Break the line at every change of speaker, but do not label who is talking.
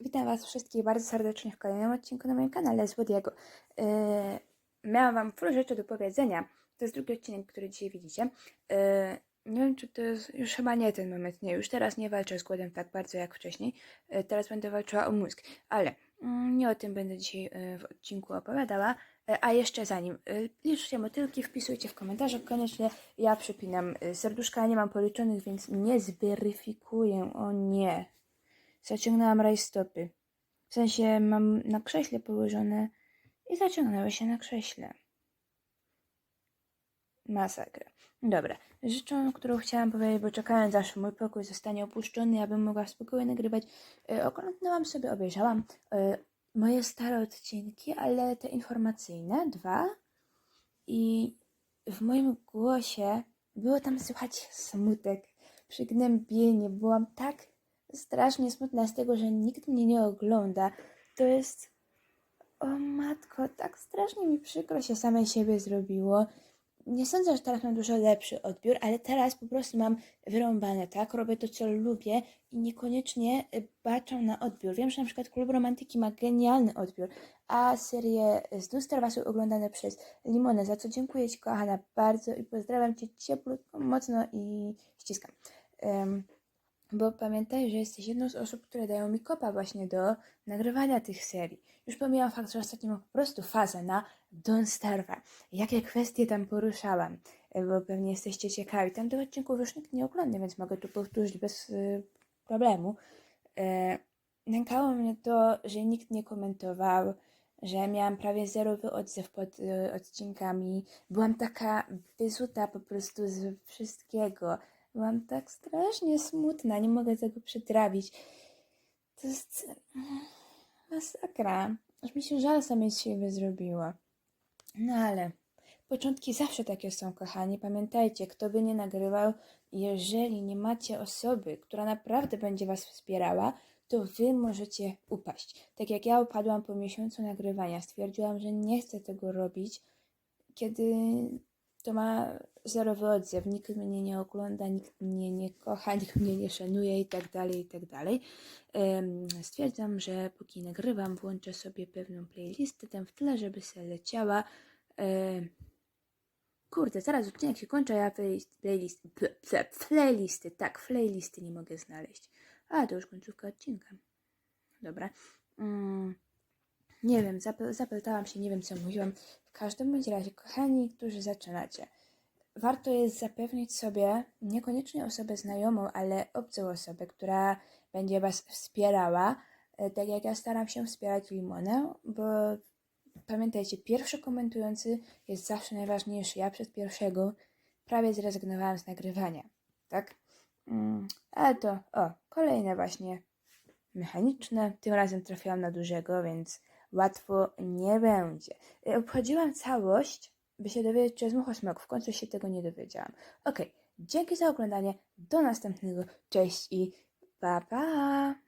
Witam Was wszystkich bardzo serdecznie w kolejnym odcinku na moim kanale Złodziego. Yy, miałam Wam dużo rzeczy do powiedzenia. To jest drugi odcinek, który dzisiaj widzicie. Yy, nie wiem, czy to jest już chyba nie ten moment. Nie, już teraz nie walczę z głodem tak bardzo jak wcześniej. Yy, teraz będę walczyła o mózg. Ale mm, nie o tym będę dzisiaj yy, w odcinku opowiadała. Yy, a jeszcze zanim, yy, liczcie motylki, wpisujcie w komentarzach koniecznie. Ja przypinam yy, serduszka, nie mam policzonych, więc nie zweryfikuję. O nie. Zaciągnęłam rajstopy. W sensie mam na krześle położone i zaciągnęły się na krześle. Masakra. Dobra. Rzeczą, którą chciałam powiedzieć, bo czekając aż mój pokój zostanie opuszczony, abym mogła w spokoju nagrywać, oglądałam sobie, obejrzałam yy, moje stare odcinki, ale te informacyjne, dwa. I w moim głosie było tam słychać smutek, przygnębienie. Byłam tak strasznie smutna z tego, że nikt mnie nie ogląda. To jest. O matko, tak strasznie mi przykro się samej siebie zrobiło. Nie sądzę, że teraz mam dużo lepszy odbiór, ale teraz po prostu mam wyrąbane, tak? Robię to, co lubię i niekoniecznie baczę na odbiór. Wiem, że na przykład Klub Romantyki ma genialny odbiór, a serie z Lustra są oglądane przez Limonę, za co dziękuję Ci, kochana, bardzo i pozdrawiam Cię cieplutko, mocno i ściskam. Um, bo pamiętaj, że jesteś jedną z osób, które dają mi kopa właśnie do nagrywania tych serii. Już pomijam fakt, że ostatnio mam po prostu fazę na Don't Starve. Jakie kwestie tam poruszałam, e, bo pewnie jesteście ciekawi. Tam tych odcinków już nikt nie ogląda, więc mogę tu powtórzyć bez y, problemu. E, nękało mnie to, że nikt nie komentował, że miałam prawie zerowy odzew pod y, odcinkami. Byłam taka wyzuta po prostu z wszystkiego. Byłam tak strasznie smutna, nie mogę tego przetrawić. To jest mm, masakra. Aż mi się żal samej siebie zrobiła. No ale początki zawsze takie są, kochani. Pamiętajcie, kto by nie nagrywał, jeżeli nie macie osoby, która naprawdę będzie was wspierała, to wy możecie upaść. Tak jak ja upadłam po miesiącu nagrywania, stwierdziłam, że nie chcę tego robić, kiedy to ma zerowy odzew. Nikt mnie nie ogląda, nikt mnie nie kocha, nikt mnie nie szanuje i tak dalej, i tak dalej. Stwierdzam, że póki nagrywam, włączę sobie pewną playlistę tam w tle, żeby się leciała. Kurde, zaraz odcinek się kończy, a ja playlist, playlist, playlisty, tak, playlisty nie mogę znaleźć. A, to już końcówka odcinka. Dobra. Mm, nie wiem, zapy- zapytałam się, nie wiem co mówiłam. W każdym bądź razie, kochani, którzy zaczynacie, warto jest zapewnić sobie niekoniecznie osobę znajomą, ale obcą osobę, która będzie Was wspierała, e, tak jak ja staram się wspierać Limonę, bo pamiętajcie, pierwszy komentujący jest zawsze najważniejszy. Ja przez pierwszego prawie zrezygnowałam z nagrywania, tak? Mm, ale to, o, kolejne właśnie mechaniczne. Tym razem trafiłam na dużego, więc łatwo nie będzie. Y, Obchodziłam całość, by się dowiedzieć, czy jest muchosmok. W końcu się tego nie dowiedziałam. Okej, dzięki za oglądanie. Do następnego. Cześć i pa pa!